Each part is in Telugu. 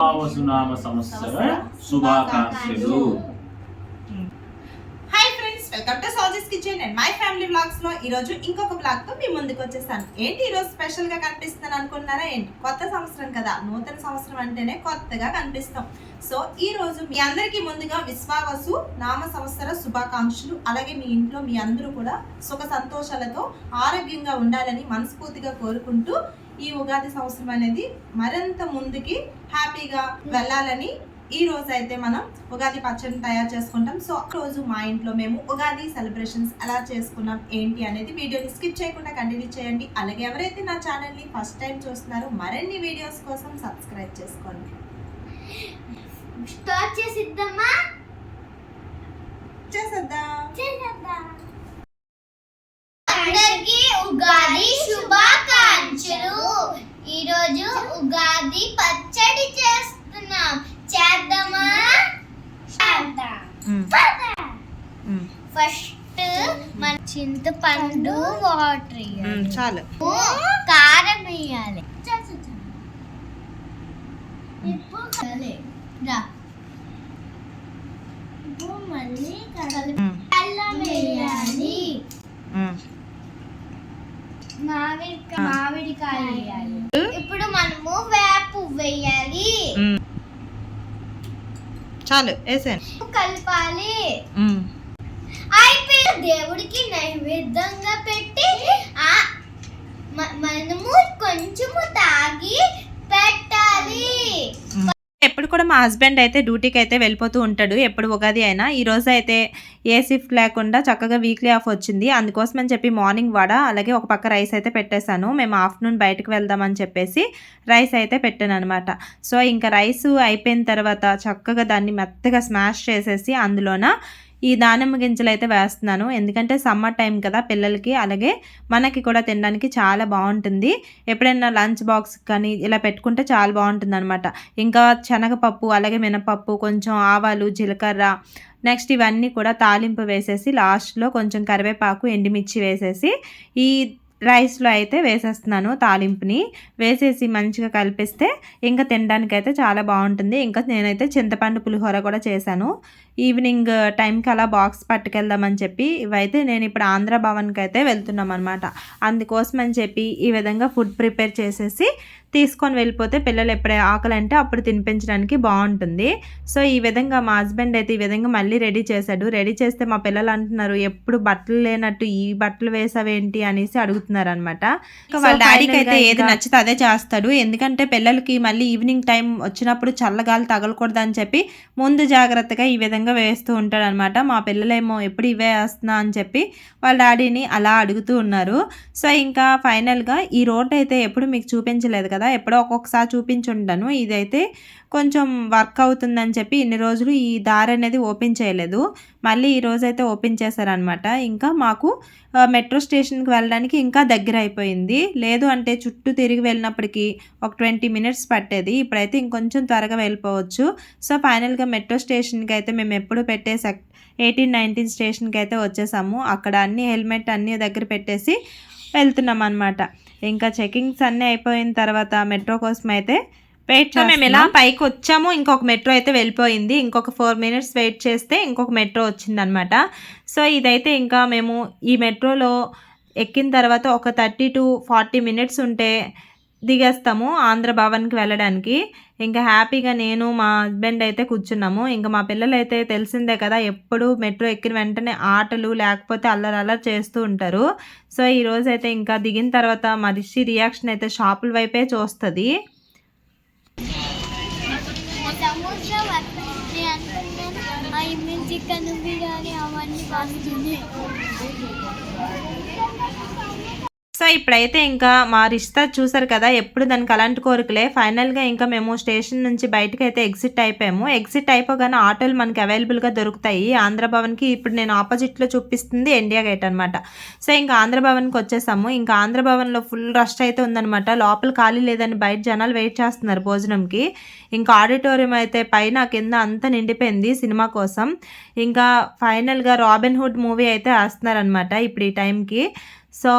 వసునామ సంవత్సర శుభాకాంక్షలు. హాయ్ ఫ్రెండ్స్ వెల్కమ్ టు సాజెస్ కిచెన్ అండ్ మై ఫ్యామిలీ బ్లాగ్స్లో ఈ రోజు ఇంకొక బ్లాగ్తో మీ ముందుకు వచ్చేసాను. ఏంటి ఈ రోజు స్పెషల్గా కనిపిస్తున్నాను అనుకున్నారా ఏంటి? కొత్త సంవత్సరం కదా. నూతన సంవత్సరం అంటేనే కొత్తగా కనిపిస్తాం. సో ఈ రోజు మీ అందరికీ ముందుగా విశ్వావసు నామ సంవత్సర శుభాకాంక్షలు. అలాగే మీ ఇంట్లో మీ అందరూ కూడా సుఖ సంతోషాలతో ఆరోగ్యంగా ఉండాలని మనస్ఫూర్తిగా కోరుకుంటూ ఈ ఉగాది సంవత్సరం అనేది మరింత ముందుకి హ్యాపీగా వెళ్ళాలని ఈ రోజు అయితే మనం ఉగాది పచ్చడిని తయారు చేసుకుంటాం. సో రోజు మా ఇంట్లో మేము ఉగాది సెలబ్రేషన్స్ ఎలా చేసుకున్నాం ఏంటి అనేది వీడియోని స్కిప్ చేయకుండా కంటిన్యూ చేయండి. అలాగే ఎవరైతే నా ఛానల్ని ఫస్ట్ టైం చూస్తున్నారో మరిన్ని వీడియోస్ కోసం సబ్స్క్రైబ్ చేసుకోండి. స్టార్ట్ చేసిద్దామా? చేసేద్దాం. చేసేద్దాం. అందరికీ ఉగాది శుభాకాంక్షలు. ఈరోజు ఉగాది పచ్చడి చేస్తున్నాం. చేద్దామా? ఫస్ట్ మన చింతపండు వాటర్ చాలు. కారం వేయాలి. ఇప్పుడు మళ్ళీ. అల్లం వేయాలి. మామిడికాయ ఇప్పుడు మనము వేపు వేయాలి. చాలు వేసాను కలపాలి. అయిపోయి దేవుడికి నైవేద్యంగా పెట్టి మనము కొంచెము తాగి పెట్టాలి. కూడా మా హస్బెండ్ అయితే డ్యూటీకి అయితే వెళ్ళిపోతూ ఉంటాడు. ఎప్పుడు ఉగాది అయినా. ఈ రోజు అయితే ఏ షిఫ్ట్ లేకుండా చక్కగా వీక్లీ ఆఫ్ వచ్చింది. అందుకోసం అని చెప్పి మార్నింగ్ వడ అలాగే ఒక పక్క రైస్ అయితే పెట్టేశాను. మేము ఆఫ్టర్నూన్ బయటకు వెళ్దామని చెప్పేసి రైస్ అయితే పెట్టాను అనమాట సో ఇంకా రైస్ అయిపోయిన తర్వాత చక్కగా దాన్ని మెత్తగా స్మాష్ చేసేసి అందులోన ఈ దానిమ్మ గింజలు అయితే వేస్తున్నాను. ఎందుకంటే సమ్మర్ టైం కదా పిల్లలకి. అలాగే మనకి కూడా తినడానికి చాలా బాగుంటుంది. ఎప్పుడైనా లంచ్ బాక్స్ కానీ ఇలా పెట్టుకుంటే చాలా బాగుంటుంది అనమాట ఇంకా శనగపప్పు అలాగే మినపప్పు కొంచెం ఆవాలు జీలకర్ర నెక్స్ట్ ఇవన్నీ కూడా తాలింపు వేసేసి లాస్ట్లో కొంచెం కరివేపాకు ఎండుమిర్చి వేసేసి ఈ రైస్లో అయితే వేసేస్తున్నాను తాలింపుని. వేసేసి మంచిగా కలిపిస్తే ఇంకా తినడానికి అయితే చాలా బాగుంటుంది. ఇంకా నేనైతే చింతపండు పులిహోర కూడా చేశాను. ఈవినింగ్ టైంకి అలా బాక్స్ పట్టుకెళ్దామని చెప్పి ఇవైతే నేను ఇప్పుడు ఆంధ్ర భవన్కి అయితే వెళ్తున్నాం అనమాట అందుకోసం అని చెప్పి ఈ విధంగా ఫుడ్ ప్రిపేర్ చేసేసి తీసుకొని వెళ్ళిపోతే పిల్లలు ఎప్పుడే ఆకలి అంటే అప్పుడు తినిపించడానికి బాగుంటుంది. సో ఈ విధంగా మా హస్బెండ్ అయితే ఈ విధంగా మళ్ళీ రెడీ చేశాడు. రెడీ చేస్తే మా పిల్లలు అంటున్నారు ఎప్పుడు బట్టలు లేనట్టు ఈ బట్టలు వేసావేంటి? అనేసి అడుగుతున్నారు అనమాట వాళ్ళ డాడీకి అయితే ఏది నచ్చితే అదే చేస్తాడు. ఎందుకంటే పిల్లలకి మళ్ళీ ఈవినింగ్ టైం వచ్చినప్పుడు చల్లగాలి తగలకూడదు అని చెప్పి ముందు జాగ్రత్తగా ఈ విధంగా వేస్తూ ఉంటాడు అనమాట మా పిల్లలేమో ఎప్పుడు ఇవే వేస్తున్నా అని చెప్పి వాళ్ళ డాడీని అలా అడుగుతూ ఉన్నారు. సో ఇంకా ఫైనల్గా ఈ రోడ్ అయితే ఎప్పుడు మీకు చూపించలేదు కదా ఎప్పుడో ఒక్కొక్కసారి చూపించుంటాను ఇదైతే కొంచెం వర్క్ అవుతుందని చెప్పి ఇన్ని రోజులు ఈ దారి అనేది ఓపెన్ చేయలేదు. మళ్ళీ ఈ రోజు అయితే ఓపెన్ చేశారనమాట ఇంకా మాకు మెట్రో స్టేషన్కి వెళ్ళడానికి ఇంకా దగ్గర అయిపోయింది. లేదు అంటే చుట్టూ తిరిగి వెళ్ళినప్పటికీ ఒక ట్వంటీ మినిట్స్ పట్టేది. ఇప్పుడైతే ఇంకొంచెం త్వరగా వెళ్ళిపోవచ్చు. సో ఫైనల్గా మెట్రో స్టేషన్కి అయితే మేము ఎప్పుడు పెట్టే సెక్ ఎయిటీన్ నైన్టీన్ స్టేషన్కి అయితే వచ్చేసాము. అక్కడ అన్ని హెల్మెట్ అన్ని దగ్గర పెట్టేసి వెళ్తున్నాం అనమాట ఇంకా చెకింగ్స్ అన్నీ అయిపోయిన తర్వాత మెట్రో కోసం అయితే వెయిట్ మేము ఇలా పైకి వచ్చాము ఇంకొక మెట్రో అయితే వెళ్ళిపోయింది. ఇంకొక ఫోర్ మినిట్స్ వెయిట్ చేస్తే ఇంకొక మెట్రో వచ్చిందనమాట సో ఇదైతే ఇంకా మేము ఈ మెట్రోలో ఎక్కిన తర్వాత ఒక థర్టీ టు ఫార్టీ మినిట్స్ ఉంటే దిగేస్తాము ఆంధ్ర భవన్కి వెళ్ళడానికి. ఇంకా హ్యాపీగా నేను మా హస్బెండ్ అయితే కూర్చున్నాము. ఇంకా మా పిల్లలు అయితే తెలిసిందే కదా ఎప్పుడు మెట్రో ఎక్కిన వెంటనే ఆటలు లేకపోతే అల్లరి అల్లరి చేస్తూ ఉంటారు. సో ఈరోజు అయితే ఇంకా దిగిన తర్వాత మా రియాక్షన్ అయితే షాపుల వైపే చూస్తుంది. చికెన్ బిర్యానీ అవన్నీ సో ఇప్పుడైతే ఇంకా మా రిష్తా చూసారు కదా ఎప్పుడు దానికి అలాంటి కోరికలే. ఫైనల్గా ఇంకా మేము స్టేషన్ నుంచి బయటకు అయితే ఎగ్జిట్ అయిపోయాము. ఎగ్జిట్ అయిపోగానే ఆటోలు మనకి అవైలబుల్గా దొరుకుతాయి. ఆంధ్ర భవన్కి ఇప్పుడు నేను ఆపోజిట్లో చూపిస్తుంది ఇండియా గేట్ అనమాట సో ఇంకా ఆంధ్రభవన్కి వచ్చేసాము. ఇంకా ఆంధ్రభవన్లో ఫుల్ రష్ అయితే ఉందనమాట లోపల ఖాళీ లేదని బయట జనాలు వెయిట్ చేస్తున్నారు భోజనంకి. ఇంకా ఆడిటోరియం అయితే పైన కింద అంతా నిండిపోయింది సినిమా కోసం. ఇంకా ఫైనల్గా రాబిన్ హుడ్ మూవీ అయితే వేస్తున్నారనమాట ఇప్పుడు ఈ టైంకి. సో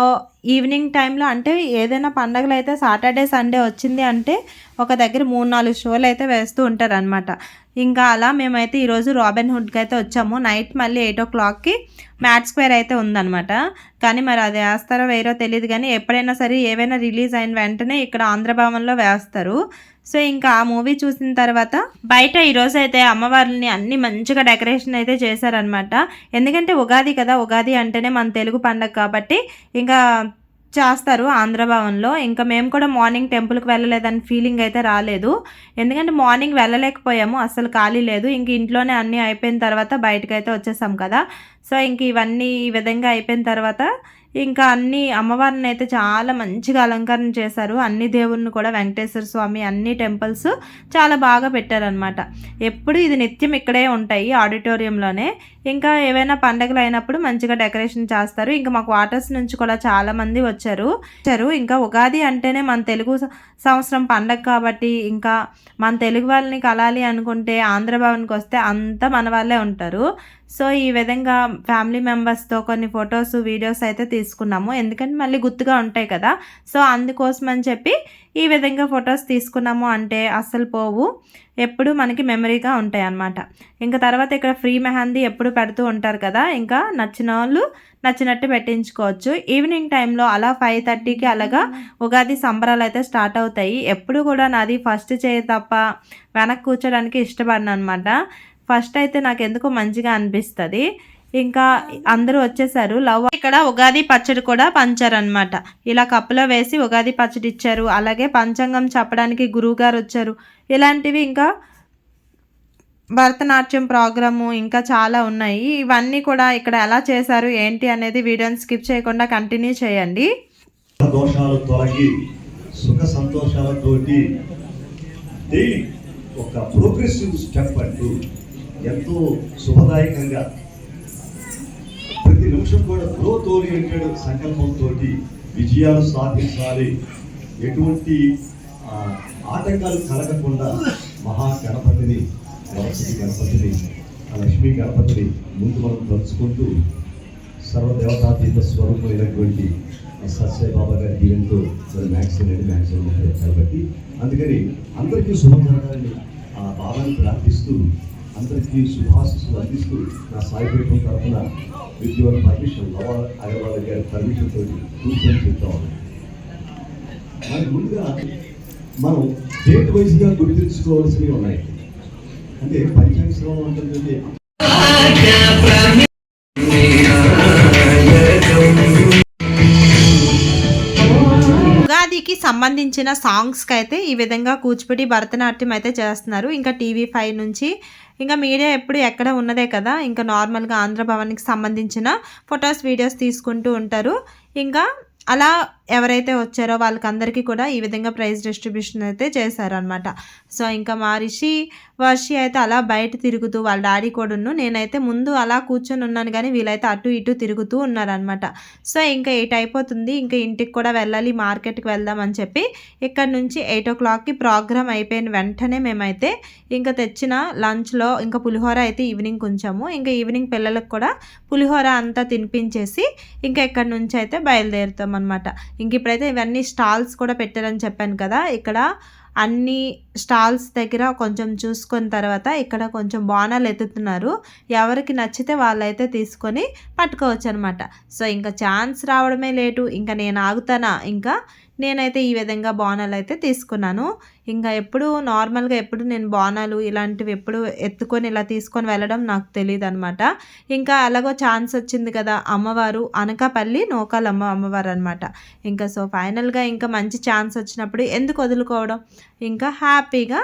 ఈవినింగ్ టైంలో అంటే ఏదైనా పండగలు అయితే సాటర్డే సండే వచ్చింది అంటే ఒక దగ్గర మూడు నాలుగు షోలు అయితే వేస్తూ ఉంటారు అనమాట ఇంకా అలా మేమైతే ఈరోజు రాబిన్ హుడ్కి అయితే వచ్చాము. నైట్ మళ్ళీ ఎయిట్ ఓ క్లాక్కి మ్యాట్ స్క్వేర్ అయితే ఉందన్నమాట. కానీ మరి అది వేస్తారో వేరో తెలియదు కానీ ఎప్పుడైనా సరే ఏవైనా రిలీజ్ అయిన వెంటనే ఇక్కడ ఆంధ్రభవన్లో వేస్తారు. సో ఇంకా ఆ మూవీ చూసిన తర్వాత బయట ఈరోజు అయితే అమ్మవారిని అన్ని మంచిగా డెకరేషన్ అయితే చేశారనమాట ఎందుకంటే ఉగాది కదా ఉగాది అంటేనే మన తెలుగు పండగ కాబట్టి ఇంకా చేస్తారు ఆంధ్రభవన్లో ఇంకా మేము కూడా మార్నింగ్ టెంపుల్కి వెళ్ళలేదని ఫీలింగ్ అయితే రాలేదు. ఎందుకంటే మార్నింగ్ వెళ్ళలేకపోయాము అసలు ఖాళీ లేదు. ఇంక ఇంట్లోనే అన్నీ అయిపోయిన తర్వాత బయటకు అయితే వచ్చేసాం కదా. సో ఇంక ఇవన్నీ ఈ విధంగా అయిపోయిన తర్వాత ఇంకా అన్ని అమ్మవారిని అయితే చాలా మంచిగా అలంకరణ చేశారు. అన్ని దేవుళ్ళని కూడా వెంకటేశ్వర స్వామి అన్ని టెంపుల్స్ చాలా బాగా పెట్టారనమాట ఎప్పుడు ఇది నిత్యం ఇక్కడే ఉంటాయి ఆడిటోరియంలోనే. ఇంకా ఏవైనా పండగలు అయినప్పుడు మంచిగా డెకరేషన్ చేస్తారు. ఇంకా మాకు వాటర్స్ నుంచి కూడా చాలా మంది వచ్చారు. వచ్చారు. ఇంకా ఉగాది అంటేనే మన తెలుగు సంవత్సరం పండగ కాబట్టి ఇంకా మన తెలుగు వాళ్ళని కలాలి అనుకుంటే ఆంధ్రభవన్కి వస్తే అంతా మన వాళ్ళే ఉంటారు. సో ఈ విధంగా ఫ్యామిలీ మెంబర్స్తో కొన్ని ఫొటోస్ వీడియోస్ అయితే తీసుకున్నాము. ఎందుకంటే మళ్ళీ గుర్తుగా ఉంటాయి కదా. సో అందుకోసం అని చెప్పి ఈ విధంగా ఫొటోస్ తీసుకున్నాము అంటే అస్సలు పోవు. ఎప్పుడు మనకి మెమరీగా ఉంటాయి అన్నమాట. ఇంకా తర్వాత ఇక్కడ ఫ్రీ మెహందీ ఎప్పుడు పెడుతూ ఉంటారు కదా. ఇంకా నచ్చిన వాళ్ళు నచ్చినట్టు పెట్టించుకోవచ్చు. ఈవినింగ్ టైంలో అలా ఫైవ్ థర్టీకి అలాగా ఉగాది సంబరాలు అయితే స్టార్ట్ అవుతాయి. ఎప్పుడు కూడా నాది ఫస్ట్ చేయి తప్ప వెనక్కి కూర్చోడానికి ఇష్టపడిన అనమాట ఫస్ట్ అయితే నాకు ఎందుకో మంచిగా అనిపిస్తుంది. ఇంకా అందరూ వచ్చేసారు. లవ్ ఇక్కడ ఉగాది పచ్చడి కూడా పంచారనమాట ఇలా కప్పులో వేసి ఉగాది పచ్చడి ఇచ్చారు. అలాగే పంచాంగం చెప్పడానికి గురువు గారు వచ్చారు. ఇలాంటివి ఇంకా భరతనాట్యం ప్రోగ్రాము ఇంకా చాలా ఉన్నాయి. ఇవన్నీ కూడా ఇక్కడ ఎలా చేశారు ఏంటి అనేది వీడియోని స్కిప్ చేయకుండా కంటిన్యూ చేయండి. దోషాలు తొలగి సుఖ సంతోషాలతోటి ఒక ప్రోగ్రెసివ్ స్టెప్ అంటూ ఎంతో శుభదాయకంగా ప్రతి నిమిషం కూడా గ్రోత్ ఓరియంటెడ్ సంకల్పంతో విజయాలు సాధించాలి. ఎటువంటి ఆటంకాలు కలగకుండా మహా గణపతిని గణపతిని లక్ష్మీ గణపతిని ముందు మనం తలుచుకుంటూ సర్వదేవతాతీత స్వరూపమైనటువంటి సత్సాయి బాబా గారి దీవెంతో మరి మ్యాక్సిమం అనేది మ్యాక్సిమం కాబట్టి. అందుకని అందరికీ శుభం జరగాలని ఆ బాబాని ప్రార్థిస్తూ అందరికీ శుభాశిస్సులు అందిస్తూ నా సాయిపీఠం తరఫున విద్యుత్ పర్మిషన్ లవా అగర్వాల్ గారి పర్మిషన్ తోటి కూర్చొని చెప్తాం మరి ముందుగా మనం డేట్ వైజ్గా గుర్తించుకోవాల్సినవి ఉన్నాయి. అంటే పంచాంగ శ్రవణం అంటే ఉగాదికి సంబంధించిన సాంగ్స్కి అయితే ఈ విధంగా కూచిపూడి భరతనాట్యం అయితే చేస్తున్నారు. ఇంకా టీవీ ఫైవ్ నుంచి ఇంకా మీడియా ఎప్పుడు ఎక్కడ ఉన్నదే కదా ఇంకా నార్మల్గా ఆంధ్రభవన్కి సంబంధించిన ఫొటోస్ వీడియోస్ తీసుకుంటూ ఉంటారు. ఇంకా అలా ఎవరైతే వచ్చారో వాళ్ళకందరికీ కూడా ఈ విధంగా ప్రైజ్ డిస్ట్రిబ్యూషన్ అయితే చేశారనమాట సో ఇంకా మా రిషి వర్షి అయితే అలా బయట తిరుగుతూ వాళ్ళ డాడీ కూడాను నేనైతే ముందు అలా కూర్చొని ఉన్నాను కానీ వీళ్ళైతే అటు ఇటు తిరుగుతూ ఉన్నారనమాట సో ఇంకా ఎయిట్ అయిపోతుంది. ఇంకా ఇంటికి కూడా వెళ్ళాలి మార్కెట్కి వెళ్దామని చెప్పి ఇక్కడ నుంచి ఎయిట్ ఓ క్లాక్కి ప్రోగ్రామ్ అయిపోయిన వెంటనే మేమైతే ఇంకా తెచ్చిన లంచ్లో ఇంకా పులిహోర అయితే ఈవినింగ్ ఉంచాము. ఇంకా ఈవినింగ్ పిల్లలకు కూడా పులిహోర అంతా తినిపించేసి ఇంకా ఇక్కడ నుంచి అయితే బయలుదేరుతాం అనమాట ఇంక ఇప్పుడైతే ఇవన్నీ స్టాల్స్ కూడా పెట్టారని చెప్పాను కదా ఇక్కడ అన్ని స్టాల్స్ దగ్గర కొంచెం చూసుకున్న తర్వాత ఇక్కడ కొంచెం బాణాలు ఎత్తుతున్నారు. ఎవరికి నచ్చితే వాళ్ళైతే తీసుకొని పట్టుకోవచ్చు అనమాట సో ఇంకా ఛాన్స్ రావడమే లేటు ఇంకా నేను ఆగుతానా? ఇంకా నేనైతే ఈ విధంగా బోనాలు అయితే తీసుకున్నాను. ఇంకా ఎప్పుడు నార్మల్గా ఎప్పుడు నేను బోనాలు ఇలాంటివి ఎప్పుడు ఎత్తుకొని ఇలా తీసుకొని వెళ్ళడం నాకు తెలియదు అనమాట ఇంకా అలాగో ఛాన్స్ వచ్చింది కదా అమ్మవారు అనకాపల్లి నోకాలమ్మ అమ్మవారు అనమాట ఇంకా సో ఫైనల్గా ఇంకా మంచి ఛాన్స్ వచ్చినప్పుడు ఎందుకు వదులుకోవడం? ఇంకా హ్యాపీగా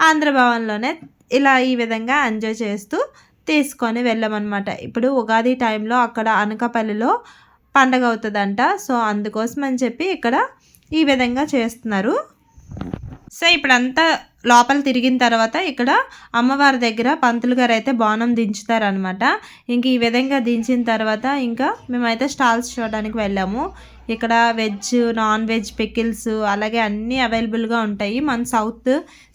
ఆంధ్రభవన్లోనే ఇలా ఈ విధంగా ఎంజాయ్ చేస్తూ తీసుకొని వెళ్ళామన్నమాట. ఇప్పుడు ఉగాది టైంలో అక్కడ అనకాపల్లిలో పండగ అవుతుందంట. సో అందుకోసం అని చెప్పి ఇక్కడ ఈ విధంగా చేస్తున్నారు. సో ఇప్పుడంతా లోపల తిరిగిన తర్వాత ఇక్కడ అమ్మవారి దగ్గర పంతులు గారు అయితే బాణం దించుతారనమాట ఇంక ఈ విధంగా దించిన తర్వాత ఇంకా మేమైతే స్టాల్స్ చూడడానికి వెళ్ళాము. ఇక్కడ వెజ్ నాన్ వెజ్ పికిల్స్ అలాగే అన్నీ అవైలబుల్గా ఉంటాయి. మన సౌత్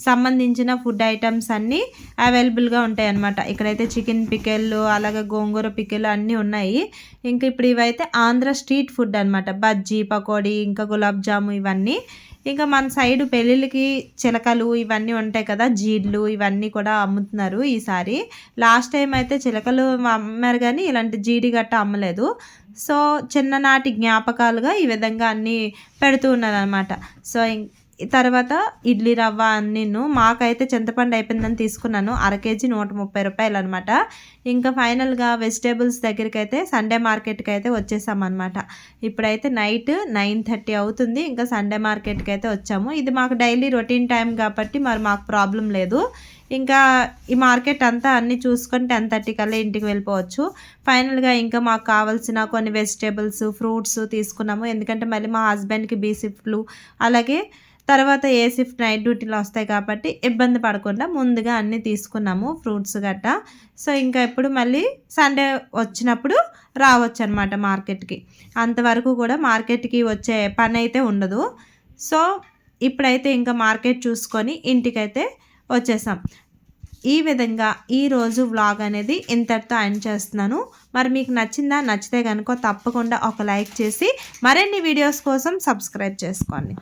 సంబంధించిన ఫుడ్ ఐటమ్స్ అన్నీ అవైలబుల్గా ఉంటాయి అన్నమాట ఇక్కడైతే చికెన్ పికెళ్ళు అలాగే గోంగూర పికిల్ అన్నీ ఉన్నాయి. ఇంకా ఇప్పుడు ఇవైతే ఆంధ్ర స్ట్రీట్ ఫుడ్ అనమాట బజ్జీ పకోడీ ఇంకా గులాబ్ జాము ఇవన్నీ. ఇంకా మన సైడ్ పెళ్ళిళ్ళకి చిలకలు ఇవన్నీ ఉంటాయి కదా జీడ్లు ఇవన్నీ కూడా అమ్ముతున్నారు ఈసారి. లాస్ట్ టైం అయితే చిలకలు అమ్మారు కానీ ఇలాంటి జీడి గట్ట అమ్మలేదు. సో చిన్ననాటి జ్ఞాపకాలుగా ఈ విధంగా అన్నీ పెడుతూ ఉన్నారనమాట సో ఇం- తర్వాత ఇడ్లీ రవ్వ అన్నీను మాకైతే చింతపండు అయిపోయిందని తీసుకున్నాను. అర కేజీ నూట ముప్పై రూపాయలు అనమాట ఇంకా ఫైనల్గా వెజిటేబుల్స్ దగ్గరికి అయితే సండే మార్కెట్కి అయితే వచ్చేసామన్నమాట. ఇప్పుడైతే నైట్ నైన్ థర్టీ అవుతుంది. ఇంకా సండే మార్కెట్కి అయితే వచ్చాము. ఇది మాకు డైలీ రొటీన్ టైం కాబట్టి మరి మాకు ప్రాబ్లం లేదు. ఇంకా ఈ మార్కెట్ అంతా అన్నీ చూసుకొని టెన్ థర్టీ కల్లా ఇంటికి వెళ్ళిపోవచ్చు. ఫైనల్గా ఇంకా మాకు కావాల్సిన కొన్ని వెజిటేబుల్స్ ఫ్రూట్స్ తీసుకున్నాము. ఎందుకంటే మళ్ళీ మా హస్బెండ్కి బీ షిఫ్ట్లు అలాగే తర్వాత ఏ షిఫ్ట్ నైట్ డ్యూటీలో వస్తాయి కాబట్టి ఇబ్బంది పడకుండా ముందుగా అన్నీ తీసుకున్నాము ఫ్రూట్స్ గట్ట. సో ఇంకా ఎప్పుడు మళ్ళీ సండే వచ్చినప్పుడు రావచ్చు అనమాట మార్కెట్కి. అంతవరకు కూడా మార్కెట్కి వచ్చే పని అయితే ఉండదు. సో ఇప్పుడైతే ఇంకా మార్కెట్ చూసుకొని ఇంటికైతే వచ్చేసాం. ఈ విధంగా ఈరోజు వ్లాగ్ అనేది ఇంతటితో ఎండ్ చేస్తున్నాను. మరి మీకు నచ్చిందా? నచ్చితే కనుక తప్పకుండా ఒక లైక్ చేసి మరిన్ని వీడియోస్ కోసం సబ్స్క్రైబ్ చేసుకోండి.